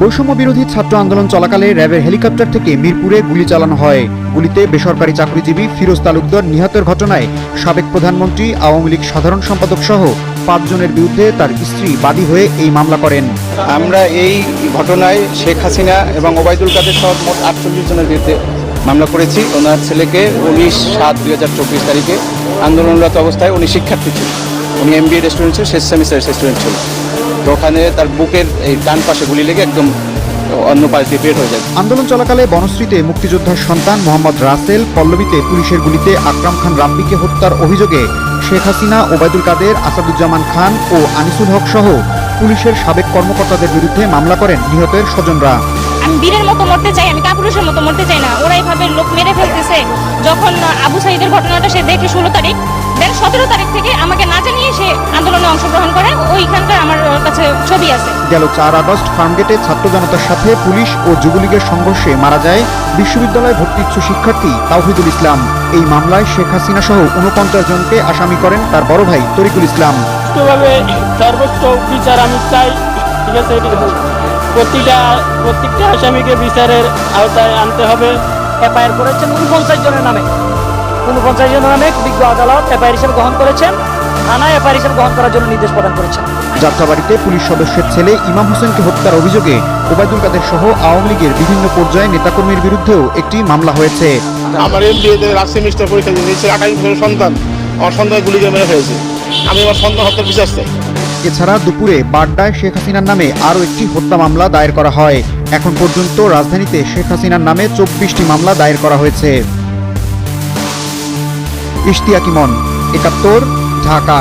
বৈষম্য বিরোধী ছাত্র আন্দোলন চলাকালে র্যাবের হেলিকপ্টার থেকে মিরপুরে গুলি চালানো হয়। গুলিতে বেসরকারি চাকরিজীবী ফিরোজ তালুকদার নিহতের ঘটনায় সাবেক প্রধানমন্ত্রী, আওয়ামী লীগ সাধারণ সম্পাদক সহ পাঁচজনের বিরুদ্ধে তার স্ত্রী বাদী হয়ে এই মামলা করেন। আমরা এই ঘটনায় শেখ হাসিনা এবং ওবায়দুল কাদের সহ মোট আটচল্লিশ জনের বিরুদ্ধে মামলা করেছি। ওনার ছেলেকে উনিশ সাত দুই হাজার চব্বিশ তারিখে আন্দোলনরত অবস্থায় উনি শিক্ষার্থী ছিল উনি এমবিএ স্টুডেন্ট ছিল শেষ সেমিস্টারের স্টুডেন্ট ছিল তো ওখানে তার বুকের এই ডান পাশে গুলি লেগে একদম অন্য পাশ দিয়ে বের হয়ে যায়। আন্দোলন চলাকালে বনশ্রীতে মুক্তিযোদ্ধার সন্তান মোহাম্মদ রাসেল পল্লবীতে পুলিশের গুলিতে আকরাম খান রাব্বিকে হত্যার অভিযোগে শেখ হাসিনা ওবায়দুল কাদের আসাদুজ্জামান খান ও আনিসুল হক সহ পুলিশের সাবেক কর্মকর্তাদের বিরুদ্ধে মামলা করেন নিহতের স্বজনরা। আমি বীরের মতো মরতে চাই আমি কাপুরুষের মতো মরতে চাই না। ওরা এইভাবে লোক মেরে ফেলতেছে। যখন আবু সাইদের ঘটনাটা সে দেখে ষোলো তারিখ দেন সতেরো তারিখ থেকে আমাকে না জানিয়ে সে আন্দোলনে অংশগ্রহণ করে। ছবি আছে। গেল চার আগস্ট ফার্মগেটে ছাত্র জনতার সাথে পুলিশ ও যুবলীগের সংঘর্ষে মারা যায় বিশ্ববিদ্যালয়ে ভর্তি ইচ্ছু শিক্ষার্থী তাওহিদুল ইসলাম। এই মামলায় শেখ হাসিনা সহ উনপঞ্চাশ জনকে আসামি করেন তার বড় ভাই তরিকুল ইসলাম। সর্বোচ্চ বিচার আমি চাই। ঠিক আছে এটি প্রতিটা প্রত্যেকটা আসামিকে বিচারের আওতায় আনতে হবে। এফআইআর করেছেন উনপঞ্চাশ জনের নামে। উনপঞ্চাশ জনের নামে বিজ্ঞ আদালত এফআইআর হিসেবে গ্রহণ করেছেন। থানায় এফআইআর হিসেবে গ্রহণ করার জন্য নির্দেশ প্রদান করেছেন। যাত্রাবাড়িতে পুলিশ সদস্যের ছেলে ইমাম হোসেনকে হত্যার অভিযোগে ওবায়দুল কাদের সহ আওয়ামী লীগের বিভিন্ন পর্যায়ে নেতাকর্মীর বিরুদ্ধেও একটি মামলা হয়েছে। আমার এম বিএতে লাস্ট সেমিস্টার পরীক্ষা দিয়ে নিচ্ছে আঠাশ বছরের সন্তান। আমার সন্তান গুলি করে মেরে ফেলেছে। আমি আমার সন্তান হত্যার বিচার চাই। এছাড়া দুপুরে বাড্ডায় শেখ হাসিনার নামে আরও একটি হত্যা মামলা দায়ের করা হয়। এখন পর্যন্ত রাজধানীতে শেখ হাসিনার নামে চব্বিশটি মামলা দায়ের করা হয়েছে। ইশতিয়াকিমন একাত্তর ঢাকা।